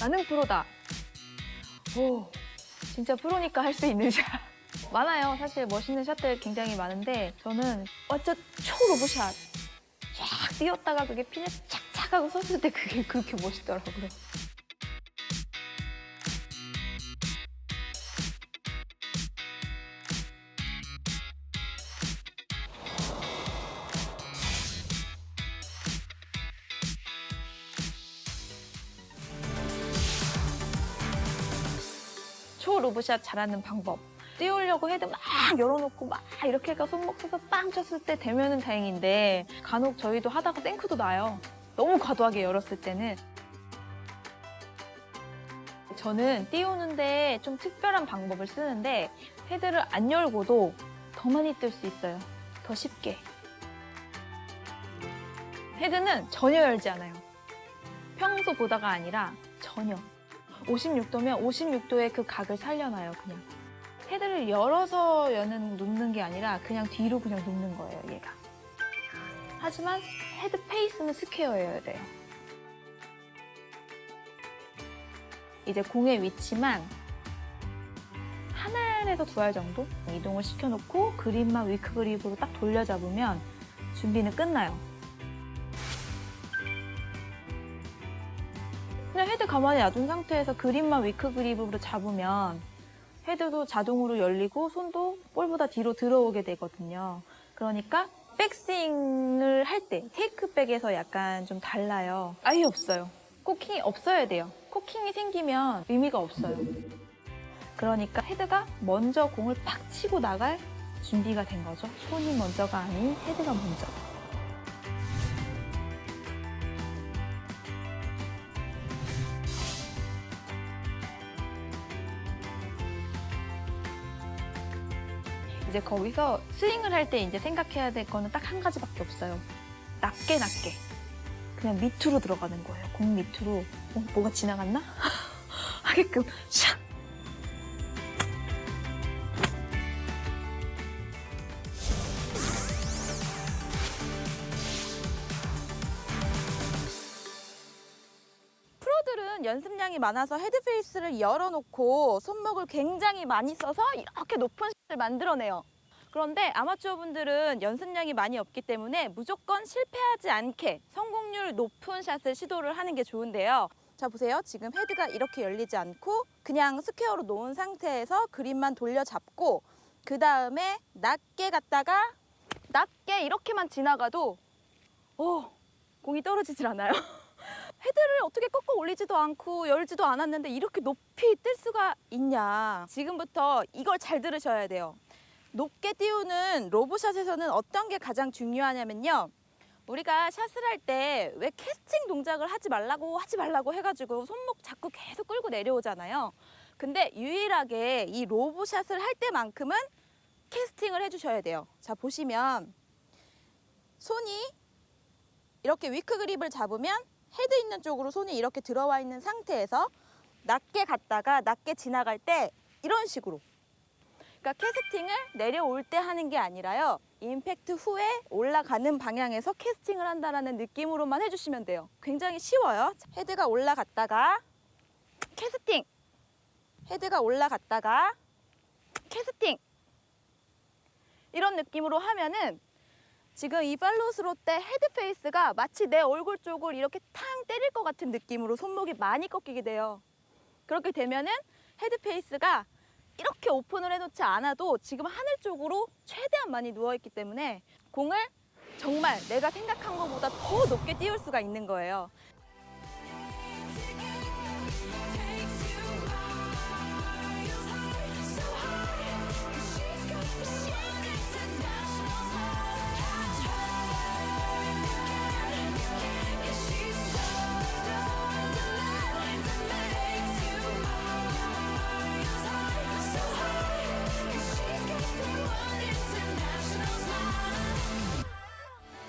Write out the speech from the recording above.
나는 프로다. 오, 진짜 프로니까 할 수 있는 샷. 많아요. 사실 멋있는 샷들 굉장히 많은데 저는 완전 초로브샷 쫙 뛰었다가 그게 핀에 착착 하고 섰을 때 그게 그렇게 멋있더라고요. 초로브샷 잘하는 방법. 띄우려고 헤드 막 열어놓고 막 이렇게 해가 손목 써서 빵 쳤을 때 되면은 다행인데 간혹 저희도 하다가 땡크도 나요. 너무 과도하게 열었을 때는. 저는 띄우는데 좀 특별한 방법을 쓰는데 헤드를 안 열고도 더 많이 뜰 수 있어요. 더 쉽게. 헤드는 전혀 열지 않아요. 평소 보다가 아니라 전혀. 56도면 56도의 그 각을 살려놔요, 그냥. 헤드를 열어서 여는 눕는 게 아니라 그냥 뒤로 그냥 눕는 거예요, 얘가. 하지만 헤드 페이스는 스퀘어여야 돼요. 이제 공의 위치만 한 알에서 두 알 정도 이동을 시켜놓고 그립만 위크 그립으로 딱 돌려잡으면 준비는 끝나요. 그냥 헤드 가만히 놔둔 상태에서 그립만 위크 그립으로 잡으면 헤드도 자동으로 열리고 손도 볼보다 뒤로 들어오게 되거든요. 그러니까 백스윙을 할 때 테이크백에서 약간 좀 달라요. 아예 없어요. 코킹이 없어야 돼요. 코킹이 생기면 의미가 없어요. 그러니까 헤드가 먼저 공을 팍 치고 나갈 준비가 된 거죠. 손이 먼저가 아닌 헤드가 먼저. 이제 거기서 스윙을 할 때 이제 생각해야 될 거는 딱 한 가지밖에 없어요. 낮게 낮게. 그냥 밑으로 들어가는 거예요. 공 밑으로. 어, 뭐가 지나갔나? 하게끔 샥! 프로들은 연습량이 많아서 헤드페이스를 열어놓고 손목을 굉장히 많이 써서 이렇게 높은 샷을 만들어내요. 그런데 아마추어 분들은 연습량이 많이 없기 때문에 무조건 실패하지 않게 성공률 높은 샷을 시도를 하는 게 좋은데요. 자 보세요. 지금 헤드가 이렇게 열리지 않고 그냥 스퀘어로 놓은 상태에서 그립만 돌려잡고 그 다음에 낮게 갔다가 낮게 이렇게만 지나가도 오 공이 떨어지질 않아요. 헤드를 어떻게 꺾어 올리지도 않고 열지도 않았는데 이렇게 높이 뜰 수가 있냐. 지금부터 이걸 잘 들으셔야 돼요. 높게 띄우는 로브샷에서는 어떤 게 가장 중요하냐면요. 우리가 샷을 할 때 왜 캐스팅 동작을 하지 말라고 하지 말라고 해가지고 손목 자꾸 계속 끌고 내려오잖아요. 근데 유일하게 이 로브샷을 할 때만큼은 캐스팅을 해주셔야 돼요. 자, 보시면 손이 이렇게 위크 그립을 잡으면 헤드 있는 쪽으로 손이 이렇게 들어와 있는 상태에서 낮게 갔다가 낮게 지나갈 때 이런 식으로. 그러니까 캐스팅을 내려올 때 하는 게 아니라요. 임팩트 후에 올라가는 방향에서 캐스팅을 한다라는 느낌으로만 해주시면 돼요. 굉장히 쉬워요. 헤드가 올라갔다가 캐스팅. 헤드가 올라갔다가 캐스팅. 이런 느낌으로 하면은 지금 이 팔로스로 때 헤드페이스가 마치 내 얼굴 쪽을 이렇게 탕 때릴 것 같은 느낌으로 손목이 많이 꺾이게 돼요. 그렇게 되면은 헤드페이스가 이렇게 오픈을 해놓지 않아도 지금 하늘 쪽으로 최대한 많이 누워있기 때문에 공을 정말 내가 생각한 것보다 더 높게 띄울 수가 있는 거예요.